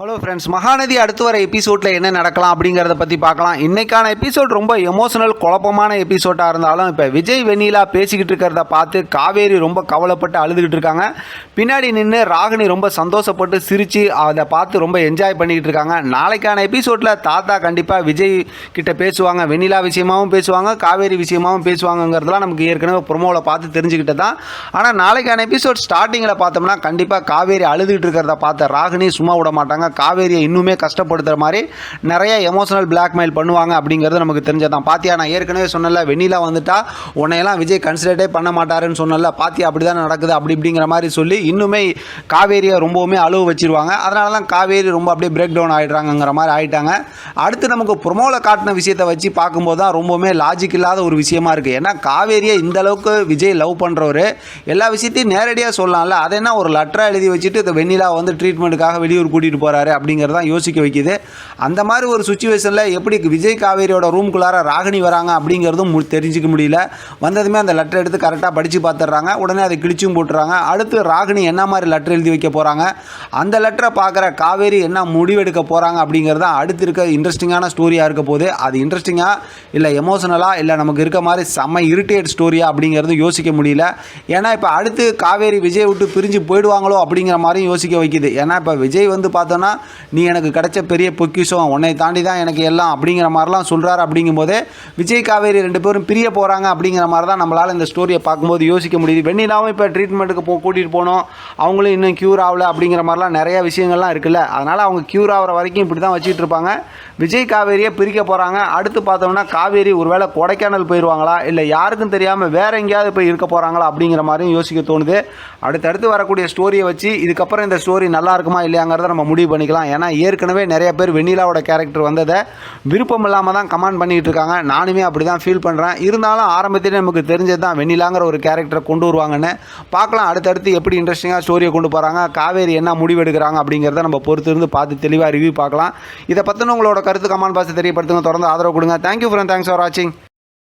Hello friends Mahanadi அடுத்து வர எபிசோடில் என்ன நடக்கலாம் அப்படிங்கிறத பற்றி பார்க்கலாம். இன்றைக்கான எபிசோட் ரொம்ப எமோஷனல் குழப்பமான எபிசோட்டாக இருந்தாலும் இப்போ விஜய் வெண்ணிலா பேசிக்கிட்டு இருக்கிறத பார்த்து காவேரி ரொம்ப கவலைப்பட்டு அழுதுகிட்டு இருக்காங்க. பின்னாடி நின்று ராகினி ரொம்ப சந்தோஷப்பட்டு சிரித்து அதை பார்த்து ரொம்ப என்ஜாய் பண்ணிக்கிட்டு இருக்காங்க. நாளைக்கான எபிசோடில் தாத்தா கண்டிப்பாக விஜய் கிட்ட பேசுவாங்க. வெண்ணிலா விஷயமாகவும் பேசுவாங்க. காவேரி விஷயமாவும் பேசுவாங்கங்கிறதுலாம் நமக்கு ஏற்கனவே ப்ரொமோவில் பார்த்து தெரிஞ்சுக்கிட்டு தான். ஆனால் நாளைக்கான எபிசோட் ஸ்டார்டிங்கில் பார்த்தோம்னா கண்டிப்பாக காவேரி அழுதுகிட்டு இருக்கிறத பார்த்த ராகினி சும்மா விட மாட்டாங்க. காவேரியை இன்னுமே கஷ்டப்படுத்துகிற மாதிரி நிறைய எமோஷனல் பிளாக்மெயில் பண்ணுவாங்க அப்படிங்கிறது நமக்கு தெரிஞ்சதான் பாத்தியா நான் ஏற்கனவே சொன்னல வெண்ணிலா வந்துட்டா உன்னையெல்லாம் விஜய் கன்சிடரே பண்ண மாட்டாருன்னு சொன்னல பாத்தியா அப்படி தான் நடக்குது அப்படி இப்படிங்கிற மாதிரி சொல்லி இன்னுமே காவேரியை ரொம்பவுமே அழுவு வச்சிருவாங்க. அதனால தான் காவேரி ரொம்ப அப்படியே பிரேக் டவுன் ஆகிடுறாங்கங்கிற மாதிரி ஆகிட்டாங்க அடுத்து நமக்கு ப்ரொமோவில் காட்டின விஷயத்தை வச்சு பார்க்கும்போது தான் ரொம்பவுமே லாஜிக் இல்லாத ஒரு விஷயமா இருக்குது ஏன்னா காவேரியை இந்த அளவுக்கு விஜய் லவ் பண்ணுறவர் எல்லா விஷயத்தையும் நேரடியாக சொல்லலாம்ல. அதை என்ன ஒரு லெட்டராக எழுதி வச்சுட்டு இந்த வெண்ணிலா வந்து ட்ரீட்மெண்ட்டுக்காக வெளியூர் கூட்டிகிட்டு போகிறாரு அப்படிங்கிறது தான் யோசிக்க வைக்குது. அந்த மாதிரி ஒரு சுச்சுவேஷனில் எப்படி விஜய் காவேரியோட ரூம்குள்ளார ராகினி வராங்க அப்படிங்கிறதும் மு- தெரிஞ்சுக்க முடியல. வந்ததுமே அந்த லெட்டர் எடுத்து கரெக்டாக படித்து பார்த்துடுறாங்க உடனே அதை கிழிச்சும் போட்டுறாங்க அடுத்து ராகினி என்ன மாதிரி லெட்டர் எழுதி வைக்க போகிறாங்க அந்த லெட்டரை பார்க்குற காவேரி என்ன முடிவெடுக்க போகிறாங்க அப்படிங்கிறது தான் அடுத்து இருக்க இன்ட்ரெஸ்டிங்கான ஸ்டோரியாக இருக்க போது அது இன்ட்ரெஸ்டிங்காக இல்லை எமோஷனலாக இல்லை நமக்கு இருக்க மாதிரி செம்ம இரிட்டேட் ஸ்டோரியா அப்படிங்கிறது யோசிக்க முடியல. ஏன்னா இப்போ அடுத்து காவேரி விஜய் விட்டு பிரிஞ்சு போயிடுவாங்களோ அப்படிங்கிற மாதிரியும் யோசிக்க வைக்கிது. ஏன்னா இப்போ விஜய் வந்து பார்த்தோன்னா நீ எனக்கு கிடைச்ச பெரிய பொக்கிஷம் உன்னை தாண்டி தான் எனக்கு எல்லாம் அப்படிங்கிற மாதிரிலாம் சொல்கிறாரு அப்படிங்கும்போதே விஜய் காவேரி ரெண்டு பேரும் பிரிய போகிறாங்க அப்படிங்கிற மாதிரி தான் நம்மளால் இந்த ஸ்டோரியை பார்க்கும்போது யோசிக்க முடியுது. வெண்ணிலாவும் இப்போ ட்ரீட்மெண்ட்டுக்கு போ கூட்டிகிட்டு போனோம். அவங்களும் இன்னும் க்யூர் ஆகல அப்படிங்கிற மாதிரிலாம் நிறைய விஷயங்கள்லாம் இருக்குல்ல. அதனால் அவங்க க்யூர் ஆகிற வரைக்கும் இப்படி தான் வச்சுட்டு இருப்பாங்க. விஜய் காவேரியை பிரிக்க போகிறாங்க அடுத்து பார்த்தோம்னா காவேரி ஒருவேளை கொடைக்கானல் போயிடுவாங்களா இல்லை யாருக்கும் தெரியாமல் வேற எங்கேயாவது போய் இருக்க போகிறாங்களா அப்படிங்கிற மாதிரியும் யோசிக்க தோணுது. அடுத்தடுத்து வரக்கூடிய ஸ்டோரியை வச்சு இதுக்கப்புறம் இந்த ஸ்டோரி நல்லா இருக்குமா இல்லையாங்கிறத நம்ம முடிவு பண்ணிக்கலாம். ஏன்னா ஏற்கனவே நிறைய பேர் வெண்ணிலாவோட கேரக்டர் வந்ததை விருப்பம் இல்லாமல் தான் கமெண்ட் பண்ணிகிட்டு இருக்காங்க. நானுமே அப்படி தான் ஃபீல் பண்ணுறேன் இருந்தாலும் ஆரம்பத்திலே நமக்கு தெரிஞ்சது தான் வெண்ணிலாங்கிற ஒரு கேரக்டரை கொண்டு வருவாங்கன்னு. பார்க்கலாம் அடுத்தடுத்து எப்படி இன்ட்ரெஸ்டிங்காக ஸ்டோரியை கொண்டு போகிறாங்க காவேரி என்ன முடிவு எடுக்கிறாங்க அப்படிங்கிறத நம்ம பொறுத்து இருந்து பார்த்து தெளிவாக ரிவ்யூ பார்க்கலாம். இதை பற்றின உங்களோட கருத்து கமெண்ட் பாக்ஸ் தெரியப்படுத்துங்க. தொடர்ந்து ஆதரவு கொடுங்க. தேங்க்யூ ஃப்ரெண்ட் தேங்க்ஸ் ஃபார் வாட்சிங்